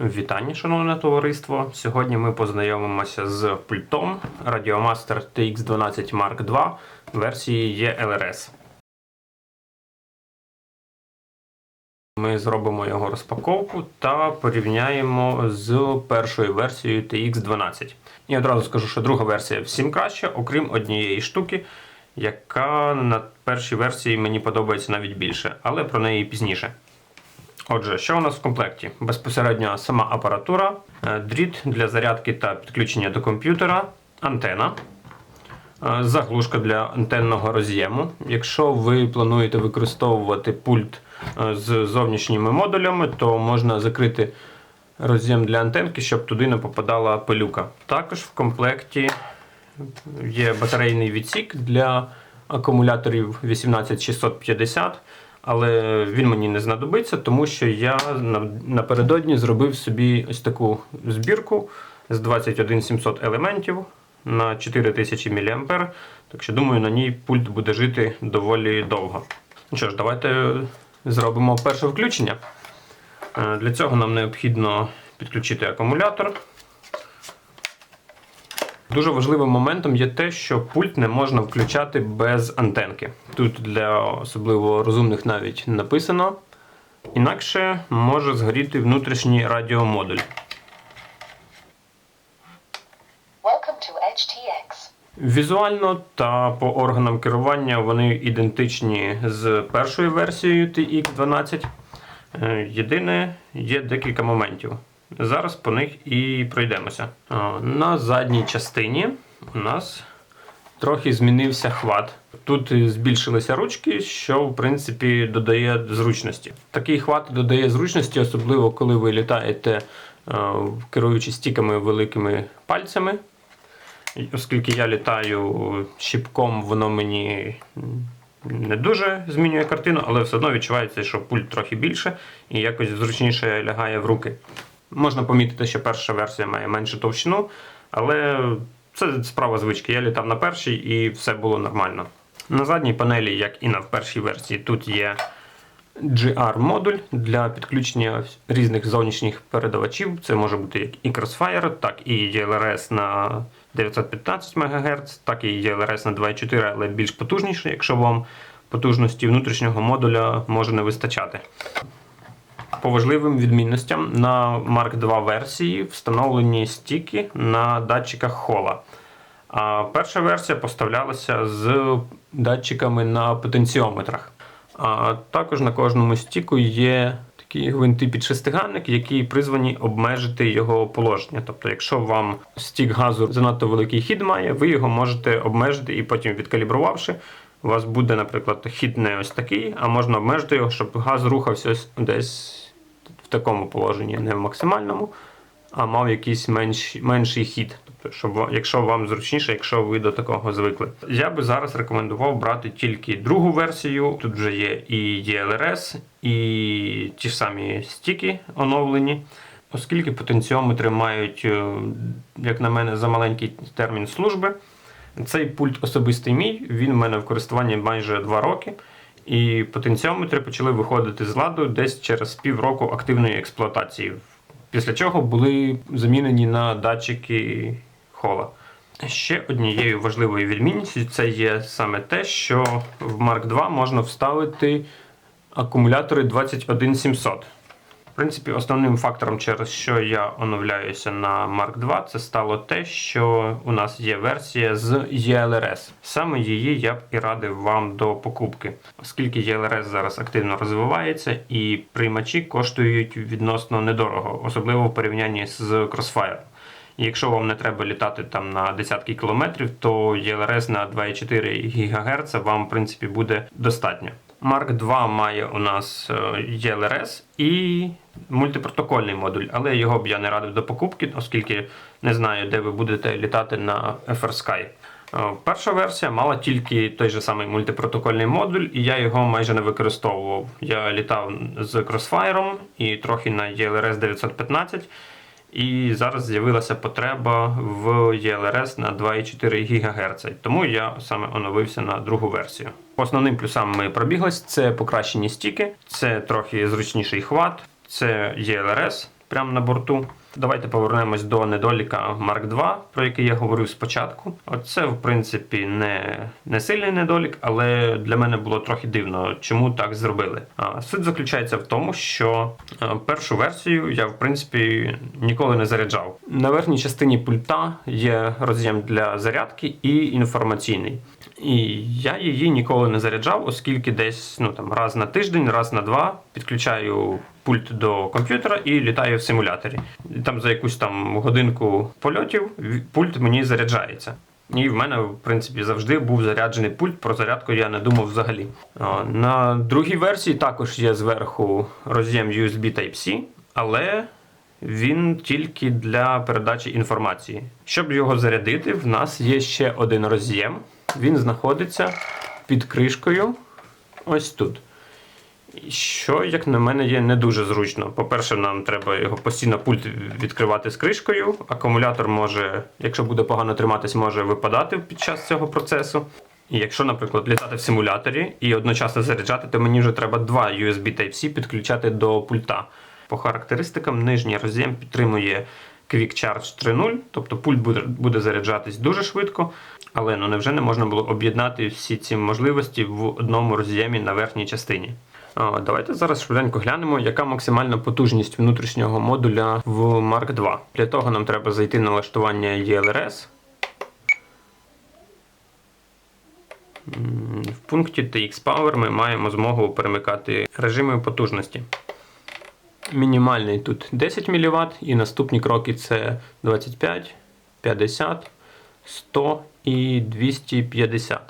Вітання, шановне товариство. Сьогодні ми познайомимося з пультом Radiomaster TX12 Mark II версії ELRS. Ми зробимо його розпаковку та порівняємо з першою версією TX12. І одразу скажу, що друга версія всім краще, окрім однієї штуки, яка на першій версії мені подобається навіть більше, але про неї пізніше. Отже, що у нас в комплекті? Безпосередньо сама апаратура, е, дріт для зарядки та підключення до комп'ютера, антена, е, заглушка для антенного роз'єму. Якщо ви плануєте використовувати пульт е, з зовнішніми модулями, то можна закрити роз'єм для антенки, щоб туди не попадала пилюка. Також в комплекті є батарейний відсік для акумуляторів 18650. Але він мені не знадобиться, тому що я напередодні зробив собі ось таку збірку з 21700 елементів на 4000 мА. Так що думаю, на ній пульт буде жити доволі довго. Ну що ж, давайте зробимо перше включення. Е, Для цього нам необхідно підключити акумулятор. Дуже важливим моментом є те, що пульт не можна включати без антенки. Тут для особливо розумних навіть написано. Інакше може згоріти внутрішній радіомодуль. To HTX. Візуально та по органам керування вони ідентичні з першою версією TX12. Е, Єдине, є декілька моментів. Зараз по них і пройдемося. На задній частині у нас трохи змінився хват. Тут збільшилися ручки, що в принципі додає зручності. Такий хват додає зручності, особливо коли ви літаєте, е, керуючи стіками великими пальцями. Оскільки я літаю щіпком, воно мені не дуже змінює картину, але все одно відчувається, що пульт трохи більше і якось зручніше лягає в руки. Можна помітити, що перша версія має меншу товщину, але це справа звички. Я літав на першій і все було нормально. На задній панелі, як і на першій версії, тут є GR-модуль для підключення різних зовнішніх передавачів. Це може бути як і Crossfire, так і ELRS на 915 МГц, так і ELRS на 2,4, але більш потужніше, якщо вам потужності внутрішнього модуля може не вистачати. По важливим відмінностям на Mark II версії встановлені стіки на датчиках хола. А перша версія поставлялася з датчиками на потенціометрах. А також на кожному стіку є такі гвинти під шестигранник, які призвані обмежити його положення. Тобто, якщо вам стік газу занадто великий хід має, ви його можете обмежити і потім відкалібрувавши. У вас буде, наприклад, хід не ось такий, а можна обмежити його, щоб газ рухався ось десь в такому положенні, не в максимальному, а мав якийсь менш, менший хід. Тобто, щоб, якщо вам зручніше, якщо ви до такого звикли. Я би зараз рекомендував брати тільки другу версію. Тут вже є і ELRS, і ті ж самі стіки оновлені. Оскільки потенціометри мають, е, як на мене, за маленький термін служби. Цей пульт особистий мій, він в мене в користуванні майже 2 роки. І потенціометри почали виходити з ладу десь через півроку активної експлуатації. Після чого були замінені на датчики хола. Ще однією важливою відмінністю це є саме те, що в Mark II можна вставити акумулятори 21700. Принципі, основним фактором, через що я оновляюся на Mark II, це стало те, що у нас є версія з ELRS. Саме її я б і радив вам до покупки, оскільки ELRS зараз активно розвивається і приймачі коштують відносно недорого, особливо в порівнянні з Crossfire. Якщо вам не треба літати там на десятки кілометрів, то ELRS на 2,4 ГГц вам в принципі буде достатньо. Mark II має у нас е, ELRS і мультипротокольний модуль, але його б я не радив до покупки, оскільки не знаю, де ви будете літати на FrSky. Е, Перша версія мала тільки той же самий мультипротокольний модуль, і я його майже не використовував. Я літав з Crossfire і трохи на ELRS 915. І зараз з'явилася потреба в ELRS на 2,4 ГГц. Тому я саме оновився на другу версію. Основним плюсам ми пробіглись: це покращені стіки, це трохи зручніший хват, це ELRS, прямо на борту. Давайте повернемось до недоліка Mark II, про який я говорив спочатку. Оце, в принципі, не, не сильний недолік, але для мене було трохи дивно, чому так зробили. А, суть заключається в тому, що першу версію я, в принципі, ніколи не заряджав. На верхній частині пульта є роз'єм для зарядки і інформаційний. І я її ніколи не заряджав, оскільки десь ну, там, раз на тиждень, раз на два підключаю пульт до комп'ютера і літаю в симуляторі. І там за якусь там годинку польотів пульт мені заряджається. І в мене, в принципі, завжди був заряджений пульт. Про зарядку я не думав взагалі. На другій версії також є зверху роз'єм USB Type-C, але він тільки для передачі інформації. Щоб його зарядити, в нас є ще один роз'єм. Він знаходиться під кришкою ось тут. Що, як на мене, є не дуже зручно. По-перше, нам треба його постійно пульт відкривати з кришкою. Акумулятор може, якщо буде погано триматись, може випадати під час цього процесу. І якщо, наприклад, літати в симуляторі і одночасно заряджати, то мені вже треба два USB Type-C підключати до пульта. По характеристикам, нижній роз'єм підтримує Quick Charge 3.0, тобто пульт буде, буде заряджатись дуже швидко. Але ну невже не можна було об'єднати всі ці можливості в одному роз'ємі на верхній частині? А, Давайте зараз швиденько глянемо, яка максимальна потужність внутрішнього модуля в Mark II. Для того нам треба зайти на налаштування ELRS. В пункті TX Power ми маємо змогу перемикати режими потужності. Мінімальний тут 10 мВт, і наступні кроки це 25, 50, 100 і 250.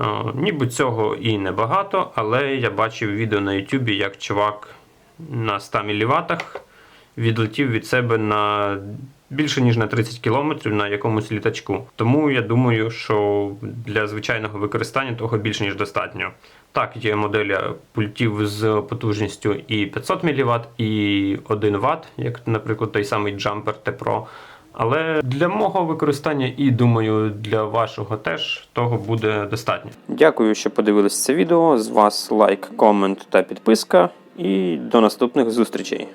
Е, Ніби цього і небагато, але я бачив відео на YouTube, як чувак на 100 мВт відлетів від себе на більше ніж на 30 км на якомусь літачку. Тому я думаю, що для звичайного використання того більше ніж достатньо. Так, є моделі пультів з потужністю і 500 мВт, і 1 Вт, як, наприклад, той самий Jumper T Pro. Але для мого використання і думаю, для вашого теж того буде достатньо. Дякую, що подивились це відео. З вас лайк, комент та підписка. І до наступних зустрічей.